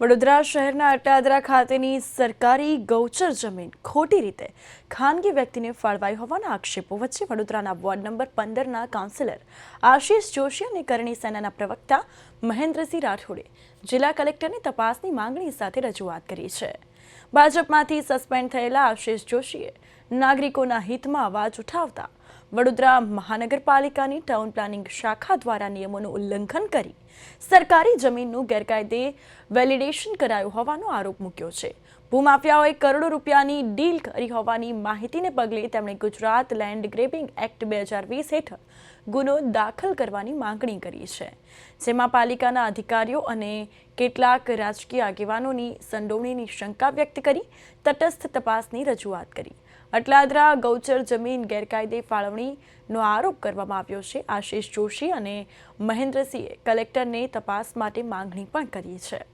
વડોદરા શહેરના અટાદરા ખાતેની સરકારી ગૌચર જમીન ખોટી રીતે ખાનગી વ્યક્તિને ફાળવાઈ હોવાના આક્ષેપો વચ્ચે વડોદરાના વોર્ડ નંબર પંદરના કાઉન્સિલર આશીષ જોશી અને કરણી સેનાના પ્રવક્તા મહેન્દ્રસિંહ રાઠોડે જિલ્લા કલેક્ટરની તપાસની માંગણી સાથે રજૂઆત કરી છે. ભાજપમાંથી સસ્પેન્ડ થયેલા આશીષ જોશીએ નાગરિકોના હિતમાં અવાજ ઉઠાવતા વડોદરા મહાનગરપાલિકાની ટાઉન પ્લાનિંગ શાખા દ્વારા નિયમોનું ઉલ્લંઘન કરી સરકારી જમીનનું ગેરકાયદે વેલિડેશન કરાયું હોવાનો આરોપ મૂક્યો છે. ભૂમાફિયાઓએ કરોડો રૂપિયાની ડીલ કરી હોવાની માહિતીને પગલે તેમણે ગુજરાત લેન્ડ ગ્રેબિંગ એક્ટ બે હજાર વીસ હેઠળ ગુનો દાખલ કરવાની માંગણી કરી છે, જેમાં પાલિકાના અધિકારીઓ અને કેટલાક રાજકીય આગેવાનોની સંડોવણીની શંકા વ્યક્ત કરી, તટસ્થ તપાસની રજૂઆત કરી. અટલાદરા, ગૌચર જમીન ગેરકાયદે ફાળવણીનો આરોપ કરવામાં આવ્યો છે. આશીષ જોશી અને મહેન્દ્રસિંહે કલેક્ટરને તપાસ માટે માંગણી પણ કરી છે.